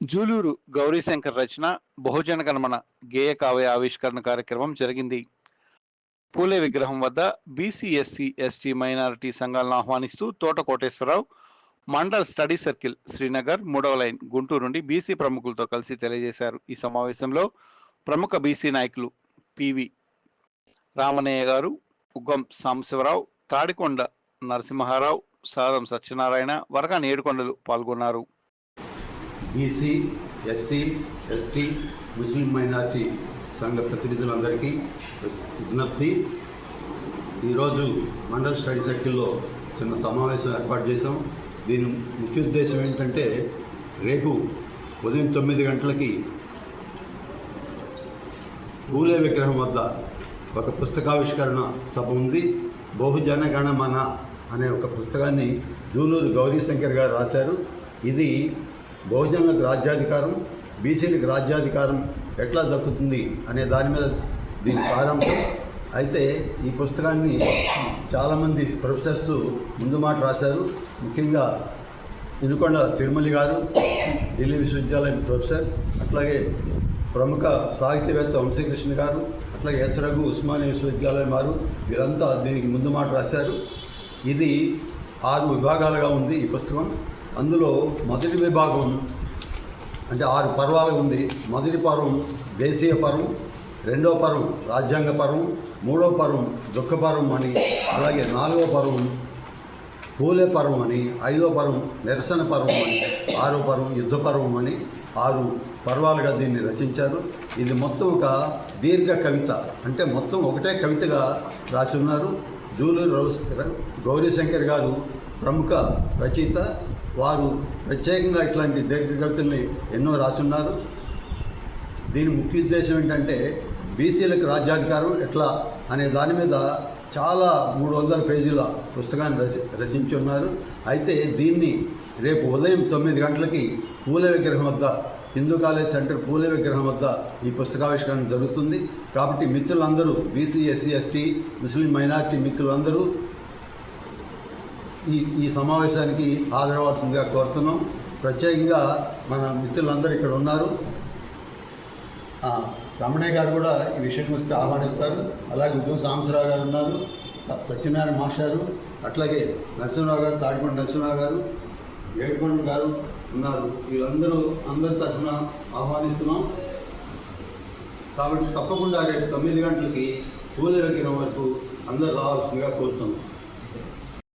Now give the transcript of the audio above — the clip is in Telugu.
జూలూరు గౌరీశంకర్ రచన బహుజన గణమన గేయ కావ్య ఆవిష్కరణ కార్యక్రమం జరిగింది. పూలే విగ్రహం వద్ద బీసీఎస్సీ ఎస్టీ మైనారిటీ సంఘాలను ఆహ్వానిస్తూ తోట కోటేశ్వరరావు మండల్ స్టడీ సర్కిల్ శ్రీనగర్ మూడవ లైన్ గుంటూరు నుండి బీసీ ప్రముఖులతో కలిసి తెలియజేశారు. ఈ సమావేశంలో ప్రముఖ బీసీ నాయకులు పివి రామనయ్య గారు ఉగ్గం సాంబశివరావు తాడికొండ నరసింహారావు సారం సత్యనారాయణ వరగాని ఏడుకొండలు పాల్గొన్నారు. BC SC ST Muslim minority సంఘ ప్రతినిధులందరికీ విజ్ఞప్తి. ఈరోజు మండల స్టడీ సర్కిల్లో చిన్న సమావేశం ఏర్పాటు చేశాం. దీని ముఖ్య ఉద్దేశం ఏంటంటే రేపు ఉదయం తొమ్మిది గంటలకి పూలే విగ్రహం వద్ద ఒక పుస్తకావిష్కరణ సభ ఉంది. బహుజన గణమన అనే ఒక పుస్తకాన్ని జూలూరు గౌరీశంకర్ గారు రాశారు. ఇది బహుజనులకు రాజ్యాధికారం బీసీలకు రాజ్యాధికారం ఎట్లా దక్కుతుంది అనే దాని మీద దీని సారాంశం. అయితే ఈ పుస్తకాన్ని చాలామంది ప్రొఫెసర్స్ ముందు మాట రాశారు. ముఖ్యంగా ఇనుకొండ తిరుమలి గారు ఢిల్లీ విశ్వవిద్యాలయం ప్రొఫెసర్ అట్లాగే ప్రముఖ సాహిత్యవేత్త వంశీకృష్ణ గారు అట్లాగే ఎస్ రఘు ఉస్మానియా విశ్వవిద్యాలయం వారు వీరంతా దీనికి ముందు మాట రాశారు. ఇది ఆరు విభాగాలుగా ఉంది ఈ పుస్తకం. అందులో మొదటి విభాగం అంటే ఆరు పర్వాలు ఉంది. మొదటి పర్వం దేశీయ పర్వం రెండో పర్వం రాజ్యాంగ పర్వం మూడో పర్వం దుఃఖ పర్వం అని అలాగే నాలుగో పర్వం పూలే పర్వం అని ఐదో పర్వం నిరసన పర్వం అని ఆరో పర్వం యుద్ధ పర్వం అని ఆరు పర్వాలుగా దీన్ని రచించారు. ఇది మొత్తం ఒక దీర్ఘ కవిత. అంటే మొత్తం ఒకటే కవితగా రాసి ఉన్నారు. జూలూరు రౌస్ గౌరీశంకర్ గారు ప్రముఖ రచయిత. వారు ప్రత్యేకంగా ఇట్లాంటి దీర్ఘ కవితల్ని ఎన్నో రాసున్నారు. దీని ముఖ్య ఉద్దేశం ఏంటంటే బీసీలకు రాజ్యాధికారం ఎట్లా అనే దాని మీద చాలా మూడు వందల పేజీల పుస్తకాన్ని రచి రచించి ఉన్నారు అయితే దీన్ని రేపు ఉదయం తొమ్మిది గంటలకి పూల విగ్రహం వద్ద హిందూ కాలేజ్ సెంటర్ పూలే విగ్రహం వద్ద ఈ పుస్తకావిష్కరణ జరుగుతుంది. కాబట్టి మిత్రులందరూ BC SC ST Muslim minority మిత్రులందరూ ఈ ఈ సమావేశానికి హాజరవలసిందిగా కోరుతున్నాం. ప్రత్యేకంగా మన మిత్రులందరూ ఇక్కడ ఉన్నారు. రమణయ్య గారు కూడా ఈ విషయం గురించి ఆహ్వానిస్తారు. అలాగే ఉద్యోగ సాంబశివరావు గారు ఉన్నారు. సత్యనారాయణ మాస్టారు. అట్లాగే నరసింహరావు గారు తాడికొండ నరసింహరావు గారు. ఏడుకొండ గారు ఉన్నారు. వీళ్ళందరూ అందరి తరఫున ఆహ్వానిస్తున్నాం. కాబట్టి తప్పకుండా రేపు తొమ్మిది గంటలకి పూల విగ్రహం వరకు అందరూ రావాల్సిందిగా కోరుతున్నాం.